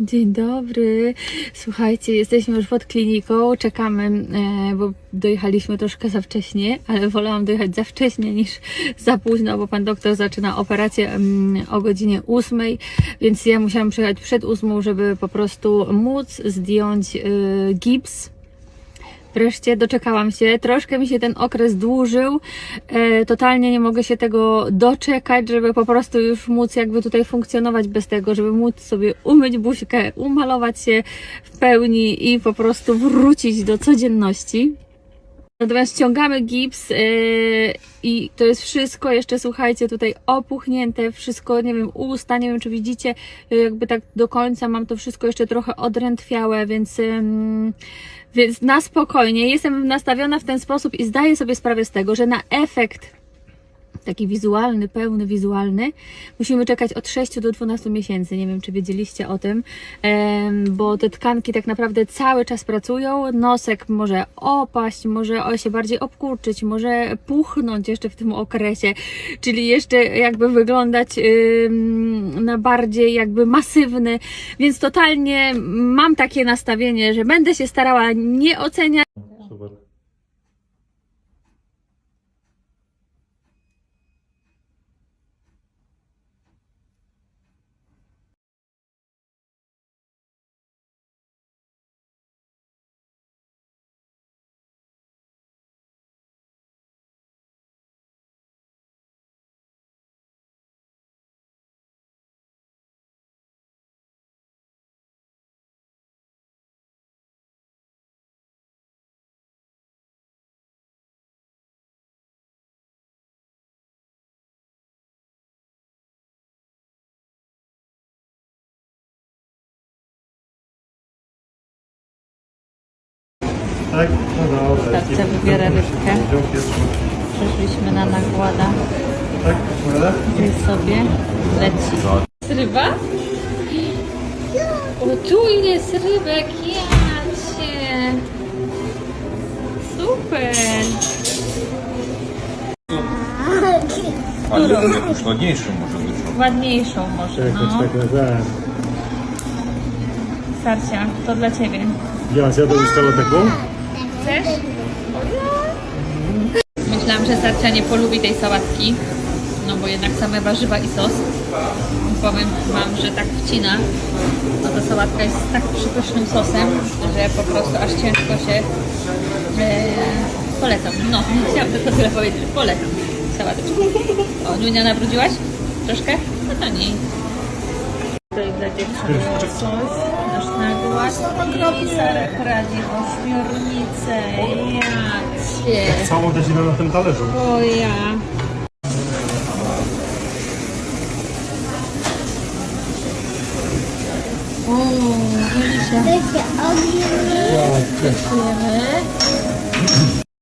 Dzień dobry. Słuchajcie, jesteśmy już pod kliniką, czekamy, e, bo dojechaliśmy troszkę za wcześnie, ale wolałam dojechać za wcześnie niż za późno, bo pan doktor zaczyna operację mm, o godzinie 8, więc ja musiałam przyjechać przed 8, żeby po prostu móc zdjąć e, gips. Wreszcie doczekałam się. Troszkę mi się ten okres dłużył. E, totalnie nie mogę się tego doczekać, żeby po prostu już móc jakby tutaj funkcjonować bez tego, żeby móc sobie umyć buźkę, umalować się w pełni i po prostu wrócić do codzienności. Natomiast ściągamy gips yy, i to jest wszystko jeszcze, słuchajcie, tutaj opuchnięte, wszystko, nie wiem, usta, nie wiem czy widzicie, yy, jakby tak do końca mam to wszystko jeszcze trochę odrętwiałe, więc, ym, więc na spokojnie. Jestem nastawiona w ten sposób i zdaję sobie sprawę z tego, że na efekt taki wizualny, pełny wizualny, musimy czekać od 6 do 12 miesięcy. Nie wiem, czy wiedzieliście o tym, bo te tkanki tak naprawdę cały czas pracują. Nosek może opaść, może się bardziej obkurczyć, może puchnąć jeszcze w tym okresie, czyli jeszcze jakby wyglądać na bardziej jakby masywny, więc totalnie mam takie nastawienie, że będę się starała nie oceniać Tak, no dobra. Wybiera rybkę. Przeszliśmy na nakłada. Tak, dobra. I sobie leci. Ryba? O, tu jest rybek, jacie. Super. Ale jakąś ładniejszą może być. Ładniejszą może, Jakoś no. tak tak. Sarcia, to dla Ciebie. Ja zjadł już całą taką? Chcesz? Myślałam, że Sarcia nie polubi tej sałatki, no bo jednak same warzywa i sos. Powiem Wam, że tak wcina. No ta sałatka jest tak przypysznym sosem, że po prostu aż ciężko się polecam. No, chciałam tylko tyle powiedzieć, polecam sałateczkę. O, Niunia nabrudziłaś? Troszkę? No to nie. Tutaj dla dziewczyny sos, nasz nagład i Sarek radzi ośmiornicę. Jacie. Całą też na tym talerzu. O ja. O, Julisia. Dziękujemy.